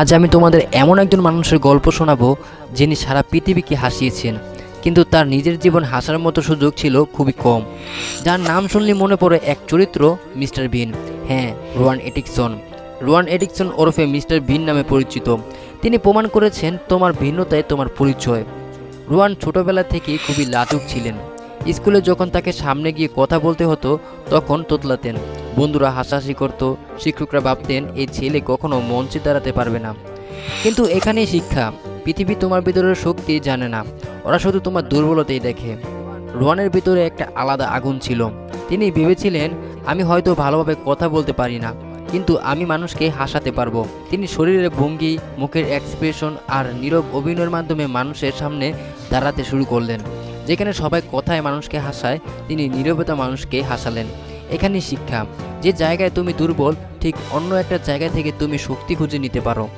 আজ আমি তোমাদের এমন একজন মানুষের গল্প শোনাবো, যিনি সারা পৃথিবীকে হাসিয়েছেন। কিন্তু তার নিজের জীবন হাসার মতো সুযোগ ছিল খুবই কম। যার নাম শুনলে মনে পড়ে এক চরিত্র, মিস্টার বিন। হ্যাঁ রোয়ান এটিকসন রোয়ান এডিকসন ওরফে মিস্টার বিন নামে পরিচিত। তিনি প্রমাণ করেছেন তোমার ভিন্নতায় তোমার পরিচয়। রোয়ান ছোটবেলা থেকেই খুবই লাজুক ছিলেন। স্কুলে যখন তাকে সামনে গিয়ে কথা বলতে হতো, তখন তোতলাতেন। বন্ধুরা হাসাহাসি করত, শিক্ষকরা ভাবতেন, এই ছেলে কখনো মঞ্চে দাঁড়াতে পারবে না। কিন্তু এখানেই শিক্ষা। পৃথিবী তোমার ভিতরের শক্তি জানে না। ওরা শুধু তোমার দুর্বলতাই দেখে। রোয়ানের ভিতরে একটা আলাদা আগুন ছিল। তিনি ভেবেছিলেন, আমি হয়তো ভালোভাবে কথা বলতে পারি না, কিন্তু আমি মানুষকে হাসাতে পারব। তিনি শরীরের ভঙ্গি, মুখের এক্সপ্রেশন আর নীরব অভিনয়ের মাধ্যমে মানুষের সামনে দাঁড়াতে শুরু করলেন। যেখানে সবাই কথায় মানুষকে হাসায়, তিনি নিরবতা মানুষকে হাসালেন। এখানেই শিক্ষা, যে জায়গায় তুমি দুর্বল, ঠিক অন্য একটা জায়গা থেকে তুমি শক্তি খুঁজে নিতে পারো।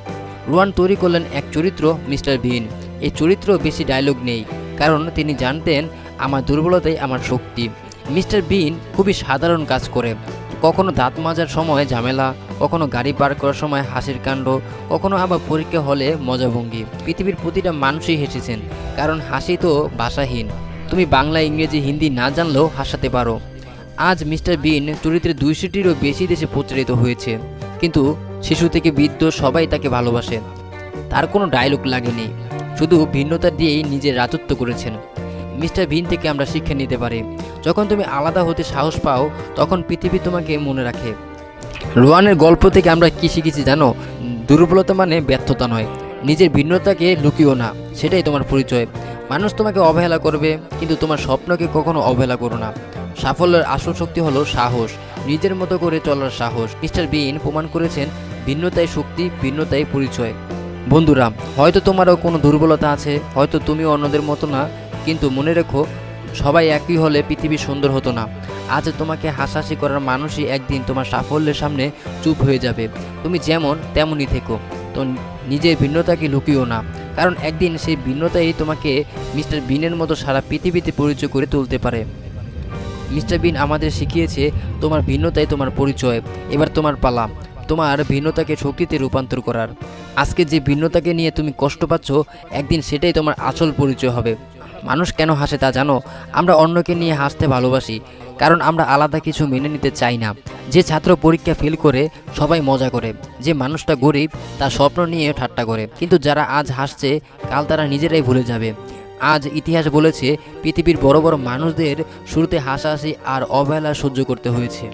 রোয়ান তৈরি করলেন এক চরিত্র, মিস্টার ভিন এই চরিত্র বেশি ডায়লগ নেই, কারণ তিনি জানতেন, আমার দুর্বলতাই আমার শক্তি। মিস্টার বিন খুবই সাধারণ কাজ করে। কখনো দাঁত মাজার সময় ঝামেলা, কখনো গাড়ি পার করার সময় হাসির কাণ্ড, কখনো আবার পরীক্ষা হলে মজাভঙ্গি। পৃথিবীর প্রতিটা মানুষই হেসেছেন, কারণ হাসি তো ভাষাহীন। তুমি বাংলা, ইংরেজি, হিন্দি না জানলেও হাসাতে পারো। আজ মিস্টার বিন চরিত্রে দুইশোটিরও বেশি দেশে প্রচারিত হয়েছে, কিন্তু শিশু থেকে বৃদ্ধ সবাই তাকে ভালোবাসে। তার কোনো ডায়লগ লাগেনি, শুধু ভিন্নতা দিয়েই নিজের রাজত্ব করেছেন। মিস্টার বিন থেকে আমরা শিক্ষা নিতে পারি। যখন তুমি আলাদা হতে সাহস পাও, তখন পৃথিবী তোমাকে মনে রাখে। রোয়ানের গল্প থেকে আমরা কি শিখেছি জানো? দুর্বলতা মানে ব্যর্থতা নয়। নিজের ভিন্নতাকে লুকিও না, সেটাই তোমার পরিচয়। মানুষ তোমাকে অবহেলা করবে, কিন্তু তোমার স্বপ্নকে কখনো অবহেলা করো না। সাফল্যের আসল শক্তি হলো সাহস, নিজের মতো করে চলার সাহস। মিস্টার বিন প্রমাণ করেছেন ভিন্নতায় শক্তি ভিন্নতায় পরিচয়। বন্ধুরা, হয়তো তোমারও কোনো দুর্বলতা আছে, হয়তো তুমিও অন্যদের মতো না কিন্তু মনে রেখো, সবাই একই হলে পৃথিবী সুন্দর হতো না। আজ তোমাকে হাসাহাসি করার মানুষই একদিন তোমার সাফল্যের সামনে চুপ হয়ে যাবে। তুমি যেমন, তেমনই থেকো। তো নিজের ভিন্নতাকে লুকিও না। কারণ একদিন সেই ভিন্নতাই তোমাকে মিস্টার বিনের মতো সারা পৃথিবীতে পরিচয় করে তুলতে পারে। মিস্টার বিন আমাদের শিখিয়েছে, তোমার ভিন্নতাই তোমার পরিচয়। এবার তোমার পালা। তোমার ভিন্নতাকে শক্তিতে রূপান্তর করার। আজকে যে ভিন্নতাকে নিয়ে তুমি কষ্ট পাচ্ছ, একদিন সেটাই তোমার আসল পরিচয় হবে। মানুষ কেন হাসে তা জানো? আমরা অন্যকে নিয়ে হাসতে ভালোবাসি, কারণ আমরা আলাদা কিছু মেনে নিতে চাই না। যে ছাত্র পরীক্ষা ফেল করে, সবাই মজা করে। যে মানুষটা গরিব, তার স্বপ্ন নিয়ে ঠাট্টা করে। কিন্তু যারা আজ হাসছে, কাল তারা নিজেরাই ভুলে যাবে। আজ ইতিহাস বলেছে, পৃথিবীর বড় বড় মানুষদের শুরুতে হাসাহাসি আর অবহেলা সহ্য করতে হয়েছে।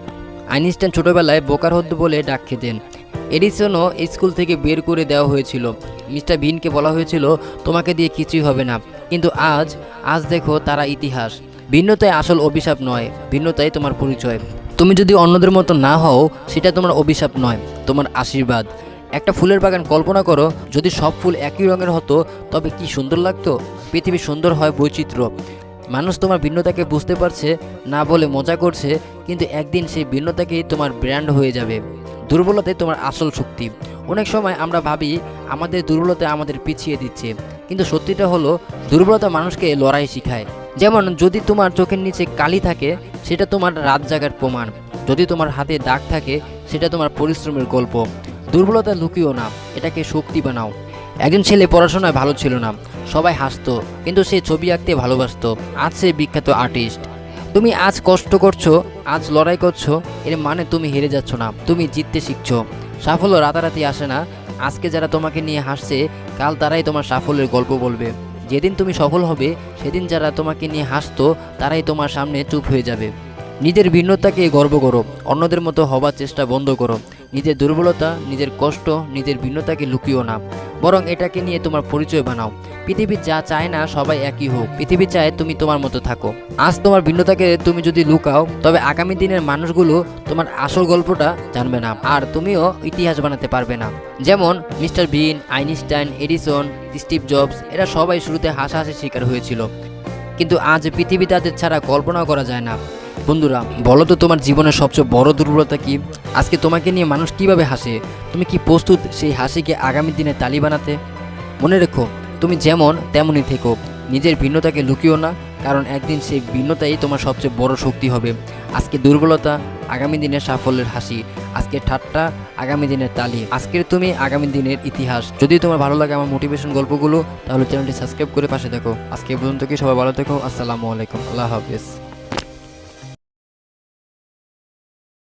আইনস্টাইন ছোটবেলায় বোকার হদ্দ বলে ডাক খেতেন। এডিসনও স্কুল থেকে বের করে দেওয়া হয়েছিল। মিস্টার ভিনকে বলা হয়েছিল, তোমাকে দিয়ে কিছুই হবে না। কিন্তু আজ আজ দেখো তারা ইতিহাস। ভিন্নতায় আসল অভিশাপ নয় ভিন্নতাই তোমার পরিচয়। তুমি যদি অন্যদের মতো না হও, সেটা তোমার অভিশাপ নয়, তোমার আশীর্বাদ। একটা ফুলের বাগান কল্পনা করো, যদি সব ফুল একই রঙের হতো, তবে কি সুন্দর লাগতো? পৃথিবী সুন্দর হয় বৈচিত্র্য। মানুষ তোমার ভিন্নতাকে বুঝতে পারছে, না বলে মজা করছে, কিন্তু একদিন সেই ভিন্নতাকেই তোমার ব্র্যান্ড হয়ে যাবে। দুর্বলতাই তোমার আসল শক্তি। অনেক সময় আমরা ভাবি আমাদের দুর্বলতা আমাদের পিছিয়ে দিচ্ছে। কিন্তু সত্যিটা হলো, দুর্বলতা মানুষকে লড়াই শিখায়। যেমন যদি তোমার চোখের নিচে কালি থাকে, সেটা তোমার রাত জাগার প্রমাণ। যদি তোমার হাতে দাগ থাকে, সেটা তোমার পরিশ্রমের গল্প। দুর্বলতা লুকিও না, এটাকে শক্তি বানাও। একজন ছেলে পড়াশোনায় ভালো ছিল না, সবাই হাসতো, কিন্তু সে ছবি আঁকতে ভালোবাসতো। আজ সে বিখ্যাত আর্টিস্ট। তুমি আজ কষ্ট করছ, আজ লড়াই করছ, এর মানে তুমি হেরে যাচ্ছ না, তুমি জিততে শিখছো। সাফল্য রাতারাতি আসে না। আজকে যারা তোমাকে নিয়ে হাসছে, কাল তারাই তোমার সাফল্যের গল্প বলবে। যেদিন তুমি সফল হবে, সেদিন যারা তোমাকে নিয়ে হাসতো, তারাই তোমার সামনে চুপ হয়ে যাবে। নিজের ভিন্নতাকে গর্ব করো, অন্যদের মতো হবার চেষ্টা বন্ধ করো। নিজের দুর্বলতা, নিজের কষ্ট, নিজের ভিন্নতাকে লুকিও না। বরং এটাকে নিয়ে তোমার পরিচয় বানাও। পৃথিবী যা চায় না, সবাই একই হোক। পৃথিবী চায় তুমি তোমার মতো থাকো। আজ তোমার ভিন্নতাকে তুমি যদি লুকাও, তবে আগামী দিনের মানুষগুলো তোমার আসল গল্পটা জানবে না, আর তুমিও ইতিহাস বানাতে পারবে না। যেমন mister Bean, Einstein, Edison, Steve Jobs, এরা সবাই শুরুতে হাসাহাসি শিকার হয়েছিল। কিন্তু আজ পৃথিবী তাদের ছাড়া কল্পনাও করা যায় না। বন্ধুরা, বলো তো তোমার জীবনের সবচেয়ে বড় দুর্বলতা কি? আজকে তোমাকে নিয়ে মানুষ কীভাবে হাসে? তুমি কি প্রস্তুত সেই হাসিকে আগামী দিনে তালি বানাতে? মনে রেখো, তুমি যেমন তেমনই থেকো। নিজের ভিন্নতাকে লুকিও না, কারণ একদিন সেই ভিন্নতাই তোমার সবচেয়ে বড় শক্তি হবে। আজকে দুর্বলতা, আগামী দিনের সাফল্যের হাসি। আজকে ঠাট্টা, আগামী দিনের তালি। আজকের তুমি আগামী দিনের ইতিহাস। যদি তোমার ভালো লাগে আমার মোটিভেশন গল্পগুলো, তাহলে চ্যানেলটি সাবস্ক্রাইব করে পাশে দেখো আজকে পর্যন্ত কি সবাই ভালো থেকো? আসসালামু আলাইকুম। আল্লাহ হাফিজ।